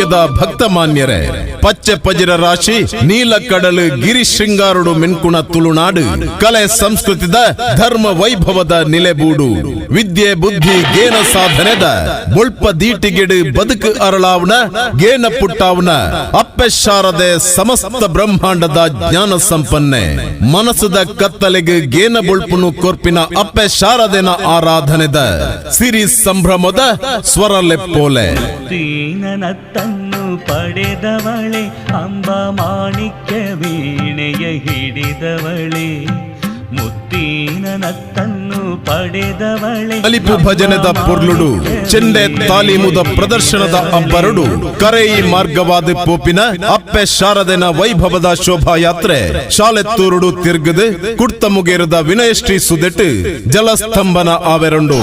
ಭಾಗ್ಯದ ಭಕ್ತ ಮಾನ್ಯರೇ ಪಚ್ಚೆ ಪಜಿರ ರಾಶಿ, ನೀಲ ಕಡಲು, ಗಿರಿ ಶೃಂಗಾರುಡು, ಮಿನ್ಕುಣ, ತುಳುನಾಡು. ಕಲೆ, ಸಂಸ್ಕೃತಿದ, ಧರ್ಮ ವೈಭವದ ನೆಲೆಬೂಡು ವಿದ್ಯೆ, ಬುದ್ಧಿ, ಗೇನ ಸಾಧನೆದ. ಮುಳ್ಪ ದೀಟಿಗಿಡು, ಬದುಕು ಅರಳಾವ್ನ, ಗೇನ ಪುಟ್ಟಾವ್ನ. ಅಪ್ಪೆ ಶಾರದೆ ಸಮಸ್ತ ಬ್ರಹ್ಮಾಂಡದ ಜ್ಞಾನ ಸಂಪನ್ನೆ. ಮನಸ್ಸದ ಕತ್ತಲೆಗೆ, ಗೇನ ಬುಳ್ಪುನು ಕೊರ್ಪಿನ ಅಪ್ಪೆ ಶಾರದೆನ ಆರಾಧನೆದ. ಸಿರಿ ಸಂಭ್ರಮದ ಸ್ವರ ಲೆಪ್ಪೋಲೆ ತೀನನತ್ತನ್ನು ಪಡೆದವಳೆ ಅಂಬ ಮಾಣಿಕ್ಯ ವೀಣೆಯ ಹಿಡಿದವಳೆ ಅಲಿಪು ಭಜನದ ಪೊರ್ಲುಡು ಚೆಂಡೆ ತಾಲೀಮುದ ಪ್ರದರ್ಶನದ ಅಬ್ಬರಡು ಕರೆಯಿ ಮಾರ್ಗವಾದ ಪೋಪಿನ ಅಪ್ಪೆ ಶಾರದೆನ ವೈಭವದ ಶೋಭಾಯಾತ್ರೆ ಶಾಲೆತ್ತೂರುಡು ತಿರ್ಗದೆ ಕುರ್ತ ಮುಗೇರದ ವಿನಯಶ್ರೀ ಸುದೆಟ್ಟು ಜಲಸ್ತಂಭನ ಆವೆರಂಡು